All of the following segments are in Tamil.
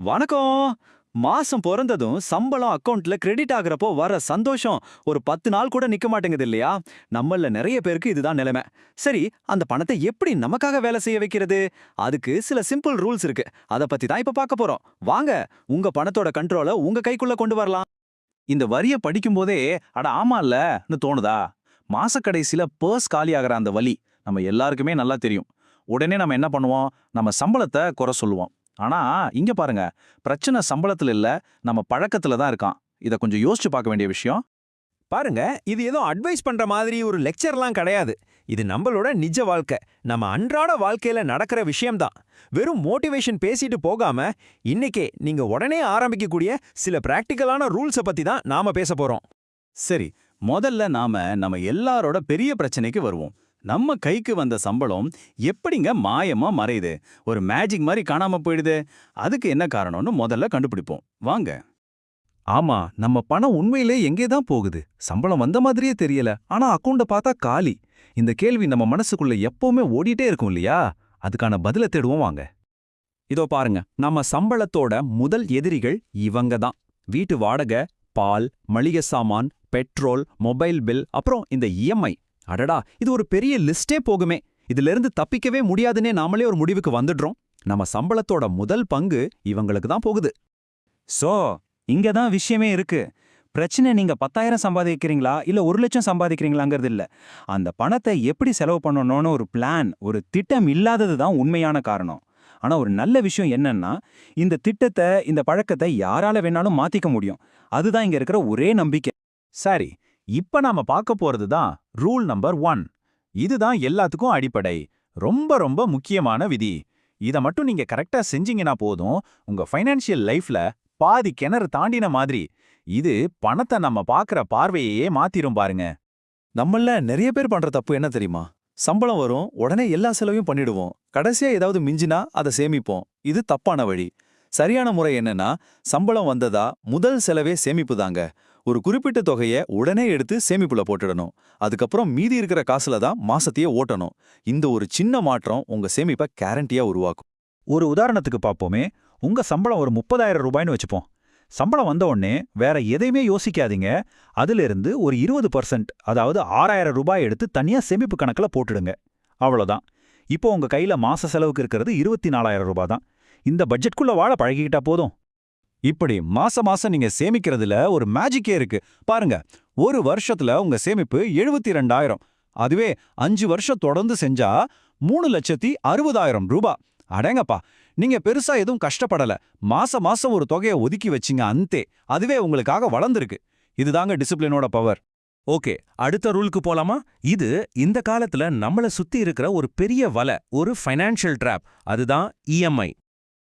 வணக்கம். மாசம் பிறந்ததும் சம்பளம் அக்கவுண்ட்ல கிரெடிட் ஆகுறப்போ வர சந்தோஷம் ஒரு பத்து நாள் கூட நிக்க மாட்டேங்குது இல்லையா? நம்மள நிறைய பேருக்கு இதுதான் நிலைமை. சரி அந்த பணத்தை எப்படி நமக்காக வேலை செய்ய வைக்கிறது? அதுக்கு சில சிம்பிள் ரூல்ஸ் இருக்கு. அத பத்தி தான் இப்ப பார்க்க போறோம். வாங்க உங்க பணத்தோட கண்ட்ரோலை உங்க கைக்குள்ள கொண்டு வரலாம். இந்த வரிய படிக்கும்போதே அட ஆமால்லன்னு தோணுதா? மாசக்கடைசியில பர்ஸ் காலியாகிற அந்த வலி நம்ம எல்லாருக்குமே நல்லா தெரியும். உடனே நம்ம என்ன பண்ணுவோம்? நம்ம சம்பளத்தை குறை சொல்லுவோம். ஆனா இங்க பாருங்க. பிரச்சனை சம்பளத்துல இல்ல நம்ம பழக்கத்துல தான் இருக்கான். இத கொஞ்சம் யோசிச்சு பார்க்க வேண்டிய விஷயம். பாருங்க இது ஏதோ அட்வைஸ் பண்ற மாதிரி ஒரு லெக்சர்லாம் கிடையாது. இது நம்மளோட நிஜ வாழ்க்கை. நம்ம அன்றாட வாழ்க்கையில நடக்கிற விஷயம்தான். வெறும் மோட்டிவேஷன் பேசிட்டு போகாம இன்னைக்கே நீங்க உடனே ஆரம்பிக்கக்கூடிய சில பிராக்டிக்கலான ரூல்ஸை பத்தி தான் நாம பேச போறோம். சரி முதல்ல நாம நம்ம எல்லாரோட பெரிய பிரச்சனைக்கு வருவோம். நம்ம கைக்கு வந்த சம்பளம் எப்படிங்க மாயமா மறையுது? ஒரு மேஜிக் மாதிரி காணாம போயிடுது. அதுக்கு என்ன காரணம்னு முதல்ல கண்டுபிடிப்போம். வாங்க. ஆமா நம்ம பணம் உண்மையிலே எங்கே தான் போகுது? சம்பளம் வந்த மாதிரியே தெரியல. ஆனா அக்கவுண்ட பார்த்தா காலி. இந்த கேள்வி நம்ம மனசுக்குள்ள எப்பவுமே ஓடிட்டே இருக்கும் இல்லையா? அதுக்கான பதில தேடுவோம் வாங்க. இதோ பாருங்க. நம்ம சம்பளத்தோட முதல் எதிரிகள் இவங்க தான். வீட்டு வாடகை பால் மளிகை சாமான் பெட்ரோல் மொபைல் பில் அப்புறம் இந்த இஎம்ஐ அடடா இது ஒரு பெரிய லிஸ்டே போகுமே. இதுல இருந்து தப்பிக்கவே முடியாதுன்னே நாமளே ஒரு முடிவுக்கு வந்துடுறோம். நம்ம சம்பளத்தோட முதல் பங்கு இவங்களுக்கு தான் போகுது. சோ இங்க தான் விஷயமே இருக்கு. பிரச்சனை நீங்க பத்தாயிரம் சம்பாதிக்கிறீங்களா? இல்ல ஒரு லட்சம் சம்பாதிக்கிறீங்களாங்கிறது இல்ல. அந்த பணத்தை எப்படி செலவு பண்ணணும்னு ஒரு பிளான் ஒரு திட்டம் இல்லாதது தான் உண்மையான காரணம். ஆனா ஒரு நல்ல விஷயம் என்னன்னா இந்த திட்டத்தை இந்த பழக்கத்தை யாரால வேணாலும் மாத்திக்க முடியும். அதுதான் இங்க இருக்கிற ஒரே நம்பிக்கை. சரி இப்ப நாம பார்க்க போறது தான் ரூல் நம்பர் ஒன். இதுதான் எல்லாத்துக்கும் அடிப்படை. ரொம்ப ரொம்ப முக்கியமான விதி. இத மட்டும் நீங்க கரெக்டா செஞ்சீங்கன்னா போதும். உங்க ஃபைனான்சியல் லைஃப்ல பாதி கிணறு தாண்டின மாதிரி. இது பணத்தை நம்ம பார்க்கற பார்வையையே மாத்திரும் பாருங்க. நம்மள நிறைய பேர் பண்ற தப்பு என்ன தெரியுமா? சம்பளம் வரும் உடனே எல்லா செலவையும் பண்ணிடுவோம். கடைசியா ஏதாவது மிஞ்சினா அதை சேமிப்போம். இது தப்பான வழி. சரியான முறை என்னன்னா சம்பளம் வந்ததா முதல் செலவே சேமிப்பு தாங்க ஒரு குறிப்பிட்ட தொகையை உடனே எடுத்து சேமிப்புல போட்டுடணும். அதுக்கப்புறம் மீதி இருக்கிற காசுல தான் மாசத்தையே ஓட்டணும். இந்த ஒரு சின்ன மாற்றம் உங்க சேமிப்பை கேரண்டியா உருவாக்கும். ஒரு உதாரணத்துக்கு பார்ப்போமே. உங்க சம்பளம் ஒரு முப்பதாயிரம் ரூபாய்னு வச்சுப்போம். சம்பளம் வந்த உடனே வேற எதையுமே யோசிக்காதீங்க. அதிலிருந்து ஒரு இருபது பர்சன்ட் அதாவது ஆறாயிரம் ரூபாய் எடுத்து தனியா சேமிப்பு கணக்குல போட்டுடுங்க. அவ்வளோதான் இப்போ உங்க கையில மாச செலவுக்கு இருக்கிறது இருபத்தி நாலாயிரம் ரூபாய் தான். இந்த பட்ஜெட்குள்ள வாழ பழகிக்கிட்டா போதும். இப்படி மாச மாசம் நீங்க சேமிக்கிறதுல ஒரு மேஜிக்கே இருக்கு. பாருங்க ஒரு வருஷத்துல உங்க சேமிப்பு எழுபத்தி ரெண்டாயிரம் அதுவே அஞ்சு வருஷம் தொடர்ந்து செஞ்சா மூணு லட்சத்தி அறுபதாயிரம் ரூபாய் அடேங்கப்பா நீங்க பெருசா எதுவும் கஷ்டப்படல. மாச மாசம் ஒரு தொகையை ஒதுக்கி வச்சீங்க அந்தே. அதுவே உங்களுக்காக வளர்ந்துருக்கு. இதுதாங்க டிசிப்ளினோட பவர் ஓகே அடுத்த ரூலுக்கு போலாமா? இது இந்த காலத்துல நம்மள சுத்தி இருக்கிற ஒரு பெரிய வலை ஒரு ஃபைனான்ஷியல் ட்ராப் அதுதான் இஎம்ஐ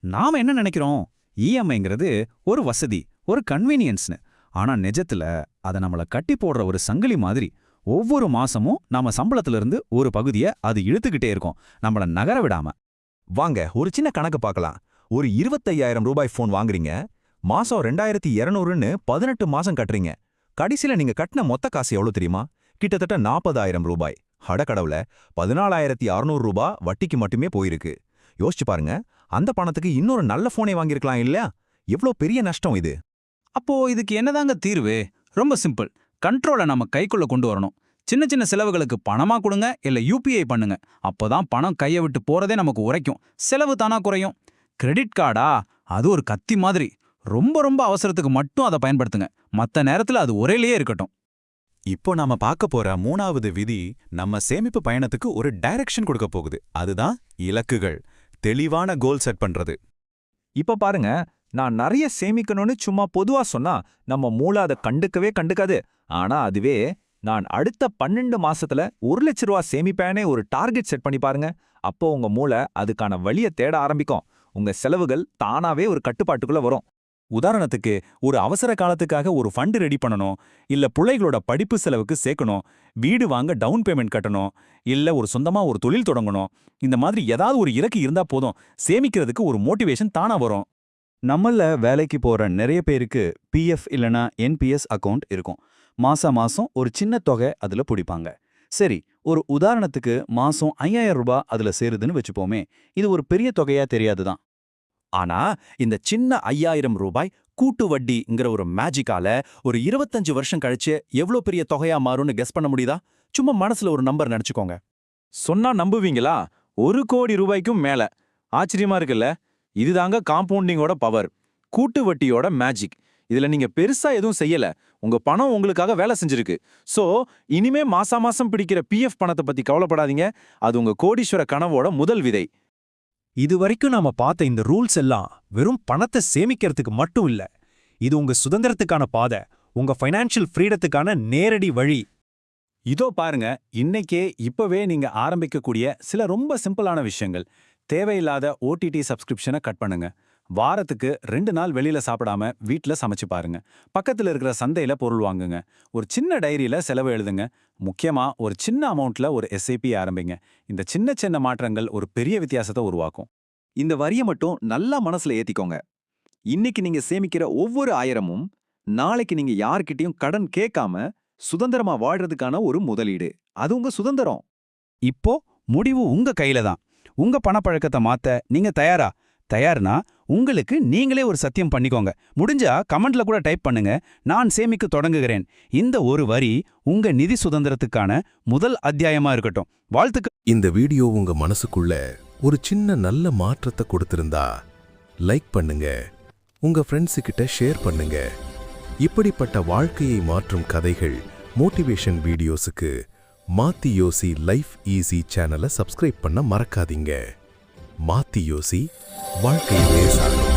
நாம என்ன நினைக்கிறோம்? இஎம்ஐங்கிறது ஒரு வசதி ஒரு கன்வீனியன்ஸ்னு ஆனா நிஜத்துல அதை நம்மள கட்டி போடுற ஒரு சங்கிலி மாதிரி ஒவ்வொரு மாசமும் நாம சம்பளத்துல இருந்து ஒரு பகுதியை அது இழுத்துக்கிட்டே இருக்கும் நம்மள நகர விடாம. வாங்க ஒரு சின்ன கணக்கு பார்க்கலாம். ஒரு இருபத்தையாயிரம் ரூபாய் ஃபோன் வாங்குறீங்க மாசம் ரெண்டாயிரத்தி இரநூறுன்னு பதினெட்டு மாசம் கட்டுறீங்க. கடைசியில நீங்க கட்டின மொத்த காசு எவ்வளோ தெரியுமா? கிட்டத்தட்ட நாற்பதாயிரம் ரூபாய். அடக்கடவுல பதினாலாயிரத்தி அறுநூறு ரூபாய் வட்டிக்கு மட்டுமே போயிருக்கு. யோசிச்சு பாருங்க அந்த பணத்துக்கு இன்னொரு நல்ல போனை வாங்கியிருக்கலாம் இல்லையா? எவ்வளோ பெரிய நஷ்டம் இது. அப்போ இதுக்கு என்னதாங்க தீர்வு? ரொம்ப சிம்பிள். கண்ட்ரோலை நம்ம கைக்குள்ள கொண்டு வரணும். சின்ன சின்ன செலவுகளுக்கு பணமா கொடுங்க இல்ல யூபிஐ பண்ணுங்க. அப்பதான் பணம் கையை விட்டு போறதே நமக்கு உரைக்கும். செலவு தானா குறையும். கிரெடிட் கார்டா அது ஒரு கத்தி மாதிரி. ரொம்ப ரொம்ப அவசரத்துக்கு மட்டும் அதை பயன்படுத்துங்க. மத்த நேரத்துல அது ஒரேலயே இருக்கட்டும். இப்போ நாம பார்க்க போற மூணாவது விதி நம்ம சேமிப்பு பயணத்துக்கு ஒரு டைரக்ஷன் கொடுக்க போகுது. அதுதான் இலக்குகள். தெளிவான கோல் செட் பண்றது. இப்ப பாருங்க நான் நிறைய சேமிக்கணும்னு சும்மா பொதுவா சொன்னா நம்ம மூளை அதை கண்டுக்கவே கண்டுக்காது. ஆனா அதுவே நான் அடுத்த பன்னெண்டு மாசத்துல ஒரு லட்ச ரூபா சேமிப்பேனே ஒரு டார்கெட் செட் பண்ணி பாருங்க. அப்போ உங்க மூளை அதுக்கான வழியை தேட ஆரம்பிக்கும். உங்க செலவுகள் தானாவே ஒரு கட்டுப்பாட்டுக்குள்ள வரும். உதாரணத்துக்கு ஒரு அவசர காலத்துக்காக ஒரு ஃபண்ட் ரெடி பண்ணணும் இல்ல பிள்ளைகளோட படிப்பு செலவுக்கு சேர்க்கணும் வீடு வாங்க டவுன் பேமெண்ட் கட்டணும் இல்ல ஒரு சொந்தமா ஒரு தொழில் தொடங்கணும் இந்த மாதிரி ஏதாவது ஒரு இறக்கு இருந்தா போதும் சேமிக்கிறதுக்கு ஒரு மோட்டிவேஷன் தானா வரும். நம்மள வேலைக்கு போற நிறைய பேருக்கு பிஎஃப் இல்லனா என்பிஎஸ் அக்கவுண்ட் இருக்கும். மாசா மாசம் ஒரு சின்ன தொகை அதுல பிடிப்பாங்க. சரி ஒரு உதாரணத்துக்கு மாசம் ஐயாயிரம் ரூபாய் அதுல சேருதுன்னு வச்சுப்போமே இது ஒரு பெரிய தொகையா தெரியாதுதான். ஆனா இந்த சின்ன ஐயாயிரம் ரூபாய் கூட்டு வட்டிங்கிற ஒரு மேஜிக்கால ஒரு இருபத்தஞ்சு வருஷம் கழிச்சு எவ்வளவு பெரிய தொகையா மாறும்னு கெஸ் பண்ண முடியுதா? சும்மா மனசுல ஒரு நம்பர் நினைச்சுக்கோங்க. சொன்னா நம்புவீங்களா? ஒரு கோடி ரூபாய்க்கும் மேல. ஆச்சரியமா இருக்குல்ல? இதுதாங்க காம்பவுண்டிங்கோட பவர் கூட்டு வட்டியோட மேஜிக் இதுல நீங்க பெருசா எதுவும் செய்யல. உங்க பணம் உங்களுக்காக வேலை செஞ்சிருக்கு. சோ இனிமே மாசா மாசம் பிடிக்கிற பிஎஃப் பணத்தை பத்தி கவலைப்படாதீங்க. அது உங்க கோடீஸ்வர கனவோட முதல் விதை. இதுவரைக்கும் நாம பார்த்த இந்த ரூல்ஸ் எல்லாம் வெறும் பணத்தை சேமிக்கிறதுக்கு மட்டும் இல்ல. இது உங்க சுதந்திரத்துக்கான பாதை உங்க ஃபைனான்ஷியல் ஃப்ரீடத்துக்கான நேரடி வழி. இதோ பாருங்க இன்னைக்கே இப்பவே நீங்க ஆரம்பிக்கக்கூடிய சில ரொம்ப சிம்பிளான விஷயங்கள். தேவையில்லாத ஓடிடி சப்ஸ்கிரிப்ஷனை கட் பண்ணுங்க. வாரத்துக்கு ரெண்டு நாள் வெளியில சாப்பிடாம வீட்ல சமைச்சு பாருங்க. பக்கத்துல இருக்கிற சந்தையில பொருள் வாங்குங்க. ஒரு சின்ன டைரியில செலவு எழுதுங்க. முக்கியமா ஒரு சின்ன அமௌண்ட்ல ஒரு எஸ்ஐபி ஆரம்பிங்க. இந்த சின்ன சின்ன மாற்றங்கள் ஒரு பெரிய வித்தியாசத்தை உருவாக்கும். இந்த வரியை மட்டும் நல்லா மனசுல ஏத்திக்கோங்க. இன்னைக்கு நீங்க சேமிக்கிற ஒவ்வொரு ஆயிரமும் நாளைக்கு நீங்க யார்கிட்டயும் கடன் கேட்காம சுதந்திரமா வாழ்றதுக்கான ஒரு முதலீடு. அது உங்க சுதந்திரம். இப்போ முடிவு உங்க கையில தான். உங்க பணப்பழக்கத்தை மாத்த நீங்க தயாரா? தயார்னா உங்களுக்கு நீங்களே ஒரு சத்தியம் பண்ணிக்கோங்க. முடிஞ்சா கமெண்ட்ல கூட டைப் பண்ணுங்க. நான் சேமிக்க தொடங்குகிறேன். இந்த ஒரு வரி உங்க நிதி சுதந்திரத்துக்கான முதல் அத்தியாயமா இருக்கட்டும். வாழ்த்துக்கள் இந்த வீடியோ உங்க மனசுக்குள்ள ஒரு சின்ன நல்ல மாற்றத்தை கொடுத்திருந்தா லைக் பண்ணுங்க. உங்க ஃப்ரெண்ட்ஸு கிட்ட ஷேர் பண்ணுங்க. இப்படிப்பட்ட வாழ்க்கையை மாற்றும் கதைகள் மோட்டிவேஷன் வீடியோஸுக்கு மாத்தி யோசி லைஃப் ஈஸி சேனலை சப்ஸ்கிரைப் பண்ண மறக்காதீங்க. மாத்தி யோசி வாழ்க்கை லேசாகும்